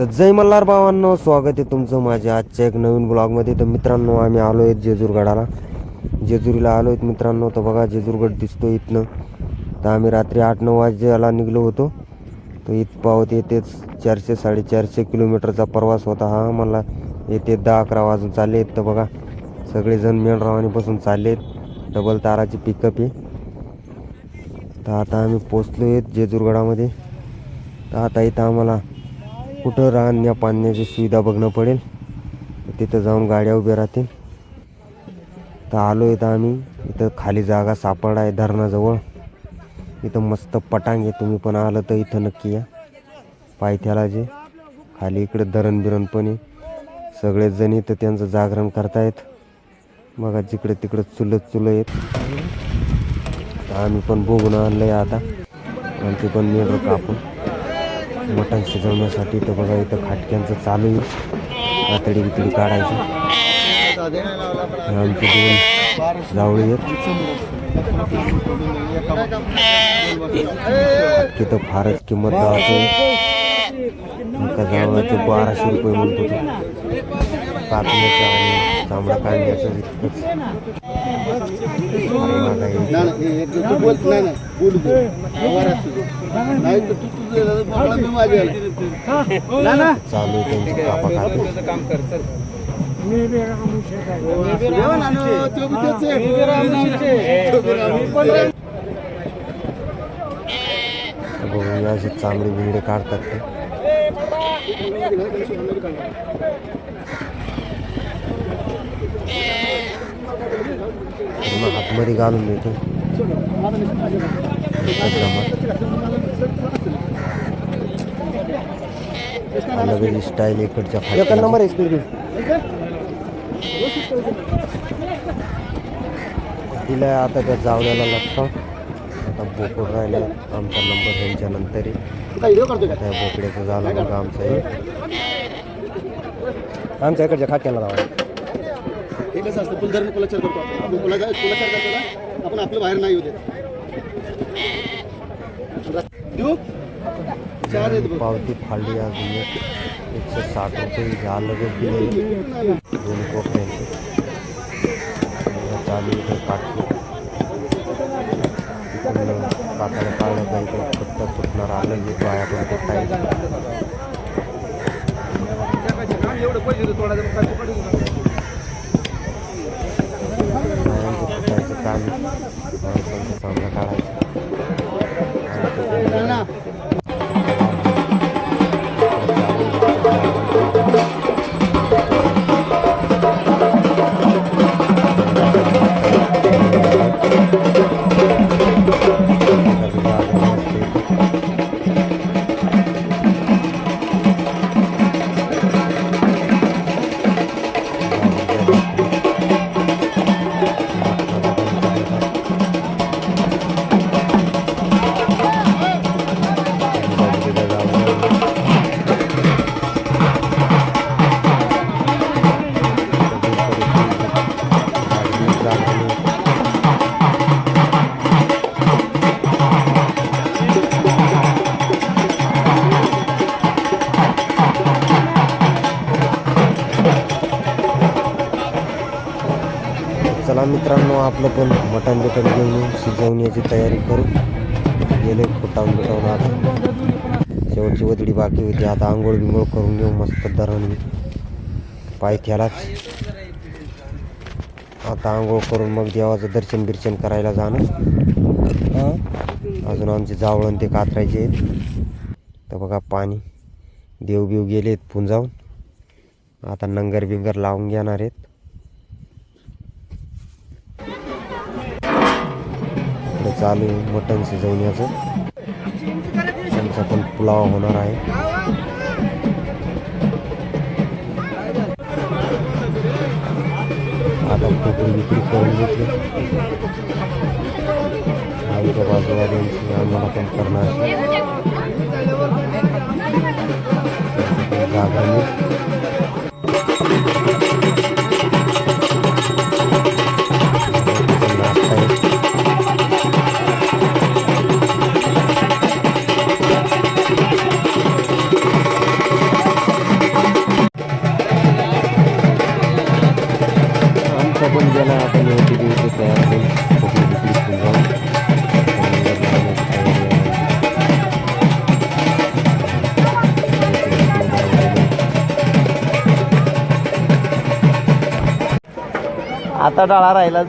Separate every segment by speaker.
Speaker 1: तर जय मल्हार भावांनो स्वागत आहे तुमचं माझ्या आजच्या एक नवीन ब्लॉगमध्ये तर मित्रांनो आम्ही आलो आहेत जेजूरगडाला. जेजुरीला आलो आहेत मित्रांनो तर बघा जेजूरगड दिसतो इथनं. तर आम्ही रात्री आठ नऊ वाजेला निघलो होतो. तर इथपावत येतेच चारशे साडेचारशे किलोमीटरचा प्रवास होता हा. मला येते दहा अकरा वाजून चालले आहेत. तर बघा सगळेजण मेणरावानीपासून चालले आहेत. डबल ताराची पिकअप आहे. तर आता आम्ही पोचलो आहेत जेजूरगडामध्ये. तर आता इथं आम्हाला कुठं राहण्या पाण्याची सुविधा बघणं पडेल. तिथं जाऊन गाड्या उभ्या राहतील. तर आलो इथं आम्ही. इथं खाली जागा सापडा आहे धरणाजवळ. इथं मस्त पटांग आहे. तुम्ही पण आलं तर इथं नक्की या. पायथ्याला जे. खाली इकडे धरण बिरण पण आहे. सगळेच जण इथं त्यांचं जागरण करतायत. बघा जिकडे तिकडं चुलत चुलं आहेत. आम्ही पण बघून आणलं आहे आता. आमची पण मेंढरं कापून. मटण शिजवण्यासाठी तर बघा इथं खाटक्यांचं चालू आहे आतडी बितडी काढायचं आमचे दोन जावळी आहेत तिथं फारच किंमत लावते एका जावळाचे बाराशे रुपये म्हणतो तो कापण्याचं आणि चांबडा काढण्याचं इतकंच फार
Speaker 2: नाही तू तुझं मी.
Speaker 1: चालू
Speaker 2: तो बी तेच आहे. तो बी रामूचे.
Speaker 1: बघून अशी चांगली बिंगडे काढतात ते. पूर्ण हातमध्ये घालून देतो. अलग स्टाईल इकडच्या एक नंबर स्पीड तिला आता त्या जावल्याला लागतो. आता बोकड राहिले आमचा नंबर त्यांच्या नंतर? त्या बोकड्याचं झालं बघा आमचं हे. आमच्या इकडच्या खाट्याला लावा.
Speaker 2: कसं असतं आपण. आपलं बाहेर नाही होते चार आहेत बघ.
Speaker 1: पावती फाळली अजून एक एकशे साठ रुपये ह्या लगेच दिले दोन कोकऱ्यांचे चालू इथे काटतो इकडनं काकाला काढलं का इकडे फक्त फुटणार आलं की पाया पण फुटायचं पायांचं फुटायचं काम माणसांचा
Speaker 2: चला मित्रांनो आपलं पण मटण बिटन घेऊन शिजवण्याची तयारी करू. गेले फुटावून बिटावून आता शेवटची वदडी बाकी होती. आता आंघोळ बिंघोळ करून घेऊ. मस्त धरण पायथ्यालाच आता आंघोळ करून मग देवाचं दर्शन बिर्शन करायला जाणं अजून आमचे जावळण ते कातरायचे आहेत. तर बघा पाणी. देव बिव गेलेत पुंजावून. आता नंगर बिंगर लावून घेणार आहेत. चालू आहे मटण शिजवण्याचं. त्यांचा पण पुलाव होणार आहे. आता खोकडी विक्री करून घेतली. आईच्या बाजूवाल्यांची आम्हाला पण करणार जागा
Speaker 3: आता डाळा राहिला.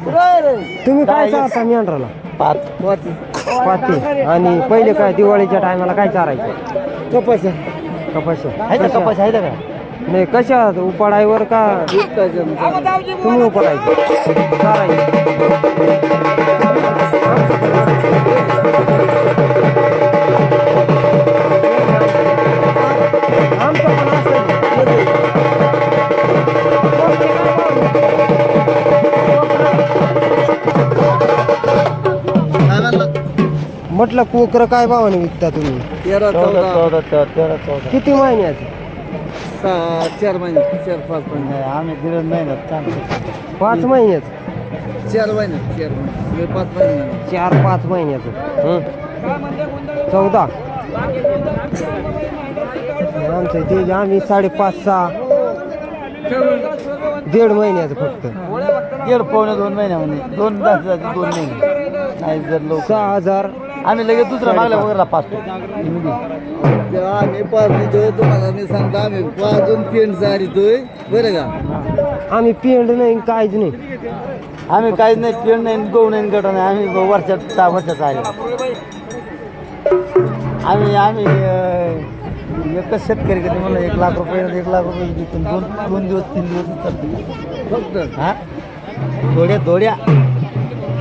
Speaker 2: तुम्ही काय चारता मेंढराला?
Speaker 3: पाच
Speaker 2: पाते. आणि पहिले काय दिवाळीच्या टायमाला काय चारायचं?
Speaker 3: कपाशा.
Speaker 2: कपाशी.
Speaker 3: आहे का कपाश? आहे का?
Speaker 2: नाही कशा? उपाडायवर का तुम्ही उपाडायचं? चारायचं. म्हटलं कोकर काय भावाने विकता तुम्ही?
Speaker 3: तेरा चौदा. चौदा तेरा तेरा चौदा.
Speaker 2: किती महिन्याचं
Speaker 3: सहा चार महिने चार पाच महिने. आम्ही दीड महिन्यात चांगलं
Speaker 2: पाच महिन्याचं
Speaker 3: चार महिने चार महिने. पाच महिने.
Speaker 2: चार पाच महिन्याचं हं. चौदा. आमचं ते आम्ही साडेपाच सहा दीड महिन्याचं फक्त.
Speaker 3: दीड पावणे दोन महिन्यामध्ये दोन तास जाते दोन महिने. नाही जर लोक
Speaker 2: सहा हजार
Speaker 3: आम्ही लगेच दुसरा मागल्या वगैरे पाचतो. आम्ही पाच देतोय तुम्हाला मी सांगतो आम्ही पाचून पेंट सारितोय बरं का?
Speaker 2: आम्ही पेंड नाही काहीच नाही.
Speaker 3: आम्ही काहीच नाही पेंट नाही गहू नाही गट नाही आम्ही वर्षात सहा वर्षात आले आम्ही आम्ही अं, एकच शेतकरी कधी म्हणलं एक लाख रुपये एक लाख रुपये दोन दोन दिवस तीन दिवस चालतो. फक्त? हा? थोड्या थोड्या.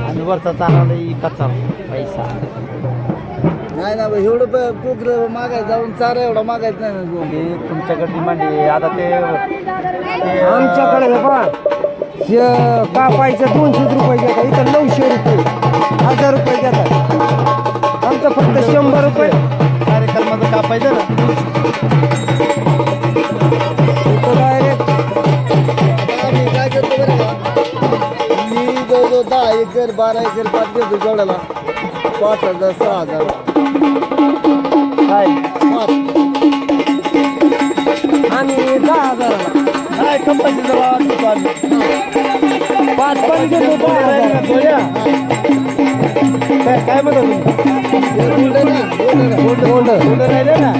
Speaker 3: आणि वरचा चालवला कच्चा पैसा. नाही ना एवढं कोकर मागायचं जाऊन चारा एवढा मागायचं नाही ना तुमच्याकडे डिमांड आहे आता ते ते-
Speaker 2: आमच्याकडे हे पहा हे कापायचं दोनशे रुपये घेतात इथं नऊशे रुपये. हजार रुपये घेतात. आमचं फक्त शंभर रुपये.
Speaker 3: कार्यक्रमाचं कापायचं ना.
Speaker 2: इथं
Speaker 3: आम्ही काय करतो बरं का? मी जवळजवळ दहा एकर बारा एकर पाच घेतो जेवढ्याला पाच हजार सहा हजार.
Speaker 2: आणि दहा हजाराला.
Speaker 3: काय कंपनी जवळ आम्ही
Speaker 2: पाच पण घेतो दहा हजार.
Speaker 3: काय काय म्हणतो तुम्ही?
Speaker 2: गोंड
Speaker 3: राहिले ना?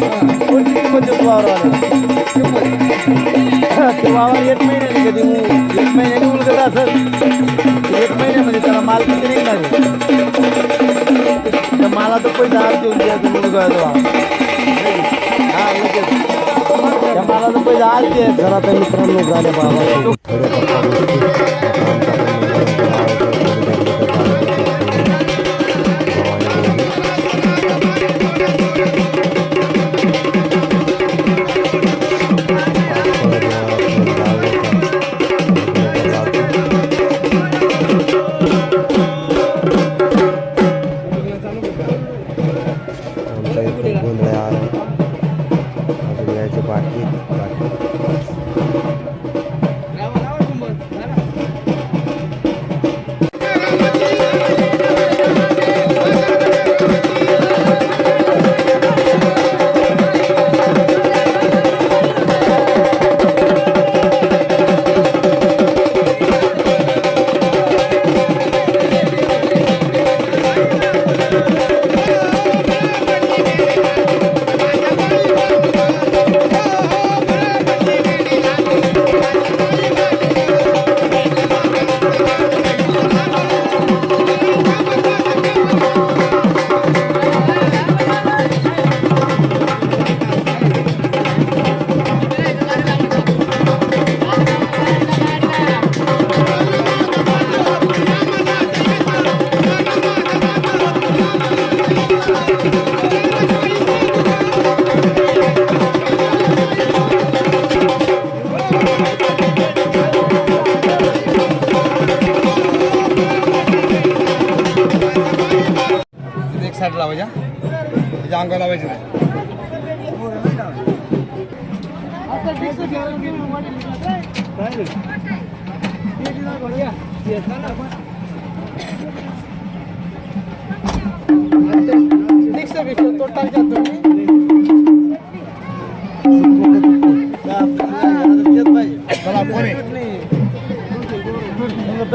Speaker 3: कोणती किंमत देतो वावरवाला ते वावर एक महिन्याने कधी एक महिन्याने उलगत असेल? एक महिन्यामध्ये त्याला माल किती निघणार पैसा हात देऊन द्यायचा उलगवायचा हा लगेच त्या मालाचा पैसा
Speaker 2: जरा मित्रांनो झाले बाबा आमचा इथे
Speaker 4: साईड लावायच्या त्याच्या अंगावर लावायची नाही चला कोण आहे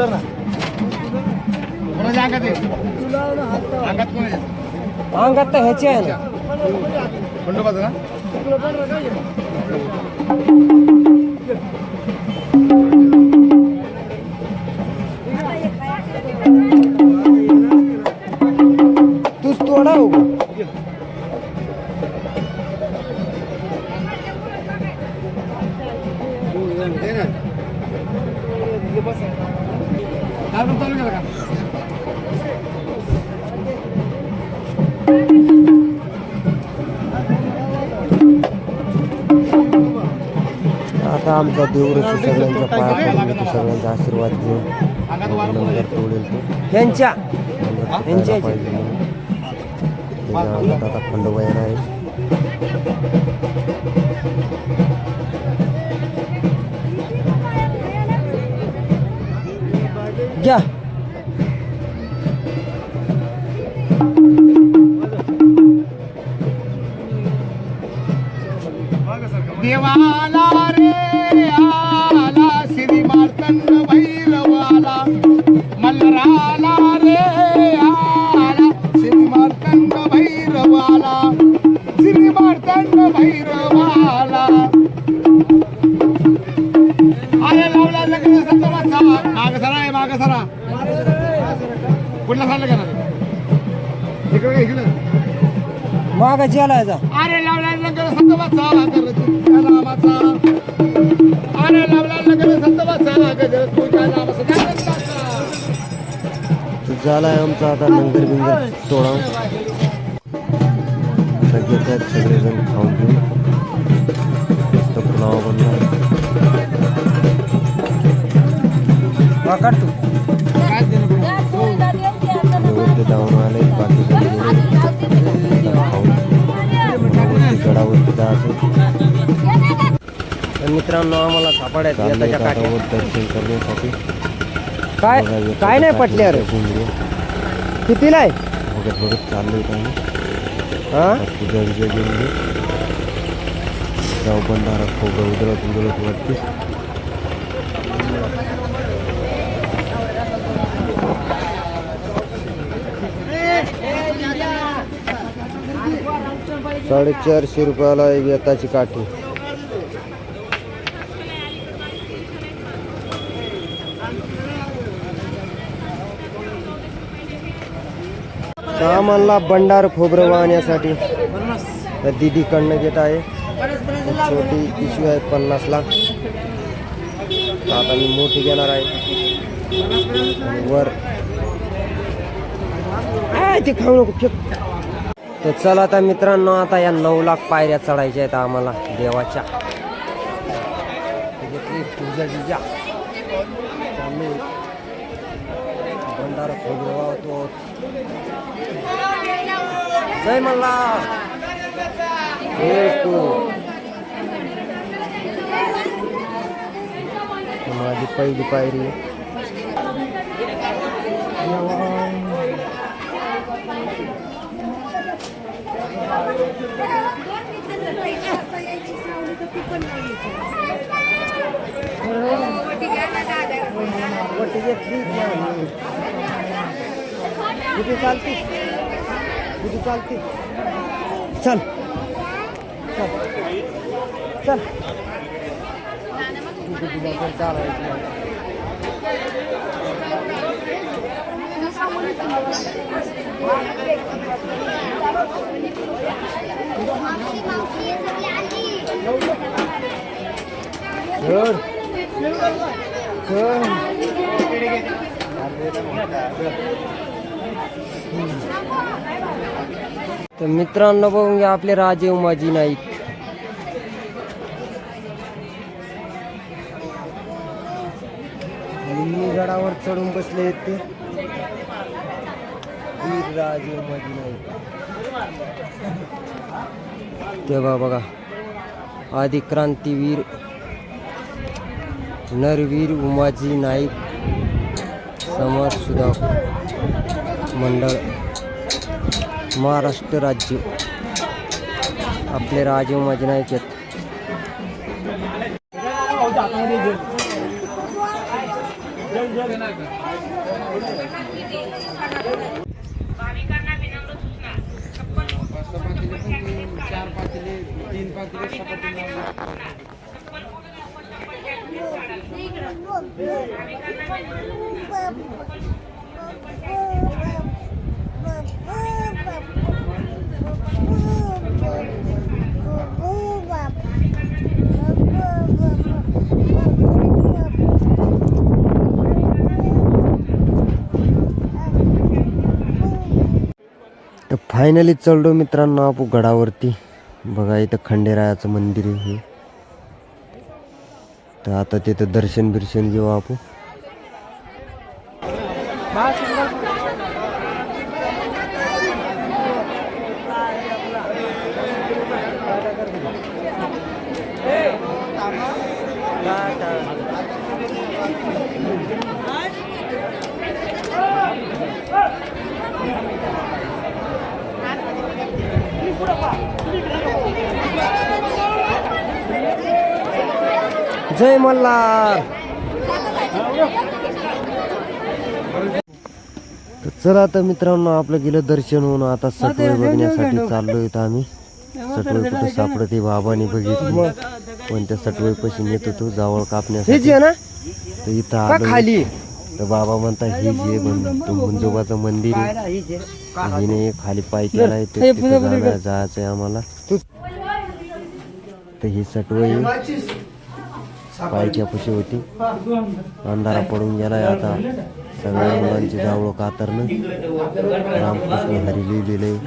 Speaker 4: कोणाच्या आहे अंगात
Speaker 2: तर देवऋषी सगळ्यांच्या पाया पडून सगळ्यांचा आशीर्वाद घेऊन. नंबर तोडेल तो.
Speaker 5: यांच्या. यांच्या
Speaker 2: पाहिजे म्हणून. आता खंडोबा येणार आहे.
Speaker 5: घ्या.
Speaker 6: भैरवाला अरे लावला लग्न सत्तवाचा माग सरा आहे माग सरा. कुठला सांगलं का इकडे काय इकडे.
Speaker 5: याचा
Speaker 6: अरे लावला लग्न सत्तवाचा कर तुझ्या नामाचा अरे लावला लग्न सत्तवाचा गजर तुझ्या नामाचा
Speaker 2: आमचा आता नंगर बिंगर तोडा घेत आहेत सगळेजण खाऊन घेऊन मस्त पुलावा बनला. जाऊन आले बाकी गडावरती जायचं
Speaker 5: तर मित्रांनो आम्हाला
Speaker 2: वर दर्शन करण्यासाठी.
Speaker 5: काय काय नाही पटले अरे. कितीला आहे?
Speaker 2: बघत बघत चाललोय
Speaker 5: हा?
Speaker 2: पूजा विजय घेऊन घेऊ जाऊ बंधारा खोबरं उधळत साडेचारशे रुपयाला एक येताची काठी. आम्हाला भंडार खोबरं वाहण्यासाठी तर दीदीकडनं घेत आहे. छोटी इशू आहे पन्नास लाख. आता मी मोठी घेणार आहे. वर. ते खाऊ नको तर चला आता मित्रांनो आता या नऊ लाख पायऱ्या चढायच्या आहेत आम्हाला देवाच्या. घेतली पूजा भंडारा खोबरं वाहतो जय टू माझी पहिली पायरी वटी घेतली कुठे चालते कुठे चालते चल चल चल कुठे तुला पण चालायचं चल चल तर मित्रांनो बघून घ्या आपले राजे उमाजी नाईक. गडावर चढून बसले ते. राजे उमाजी नाईक. तेव्हा बघा आदिक्रांतीवीर नरवीर उमाजी नाईक समाज सुधारक मंडळ. महाराष्ट्र राज्य. आपले राजीव मजनायक आहेत. Thank.
Speaker 1: तर फायनली चढलो मित्रांनो आप गडावरती. बघा इथं खंडेरायाचं मंदिर आहे हे. तर आता तिथं दर्शन बिर्शन घेऊ आपू जय मल्हार. तर चला आता मित्रांनो आपलं गेलं दर्शन होऊन आता सटवई बघण्यासाठी चाललो इथं आम्ही. सटवई कुठे सापडते बाबाने बघितली. पण त्या सटवई पाशी नेत होतो जावळ कापण्यासाठी. तर इथं आलो तर बाबा म्हणतात हे जे मुंजोबाचं मंदिर आहे. हिने खाली? पाय केलाय ते जायचंय आम्हाला. तर ही सटवई पायथ्यापाशी होती. अंधारा पडून गेलाय आता. सगळ्या मुलांची जावळं कातरणं. रामकृष्ण हरी लिहिलेलं.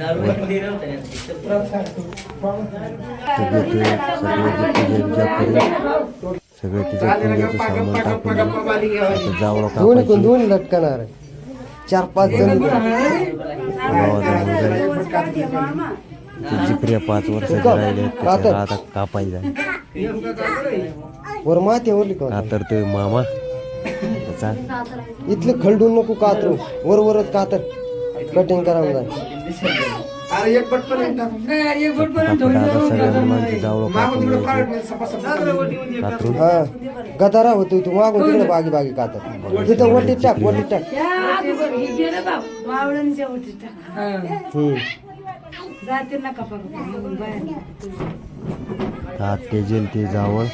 Speaker 1: तर घेतोय सगळे पूजा बिजा करून सगळे तिच्या पूजेचं सामान टाकून. आता जावळं कापायची.
Speaker 2: दोन्ही लटकणार चार पाच जण
Speaker 1: गावाचा मुलगा ते जिकऱ्या पाच आता कापायचा
Speaker 2: वर माती ओरली का?
Speaker 1: कातरतोय मामा? त्याचा
Speaker 2: इथलं खलडून नको कातरू. वर वरच कातर. कटिंग करा जाय
Speaker 6: अरे एक एक टाक.
Speaker 2: हा. गदारा होतो तू. मागून तिकडे बागी बागी कातर. तिथं वटीत टाक वटीत टाक. हम्म.
Speaker 7: जाते नका बाहेर.
Speaker 1: ते जेल ते जावळ.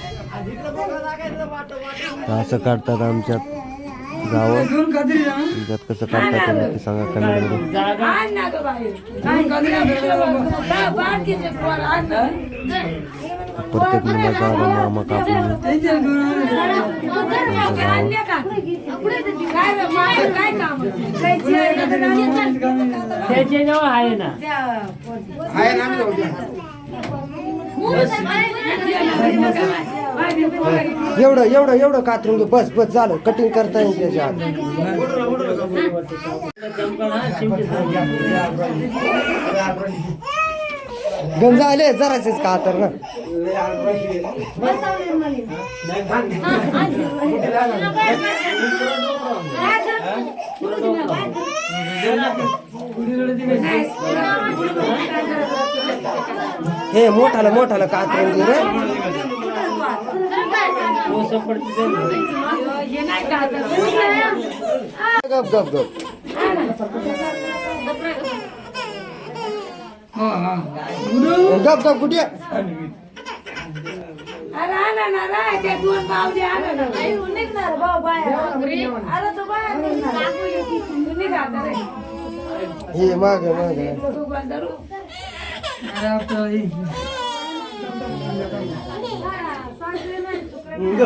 Speaker 1: असं काढतात आमच्यात जावळ. तुमच्यात कसं काढतात ते नक्की सांगा कमेंटमध्ये. प्रत्येक मुलाचा मामा कापून?
Speaker 7: काय रे, मागं काय काम? काय चिरायला तर आणले का? त्या पोरी.
Speaker 6: आहे ना आम्ही जाऊ द्या.
Speaker 2: एवढं एवढं एवढं कातरून घे बस बस झालं कटिंग करता येईल त्याच्या आत. गंज आले जराचेच कातर ना हे मोठाला मोठाला कात्रून घे रे. गप गप गप. गप गप कुठे?
Speaker 7: अरे आणा ना रे,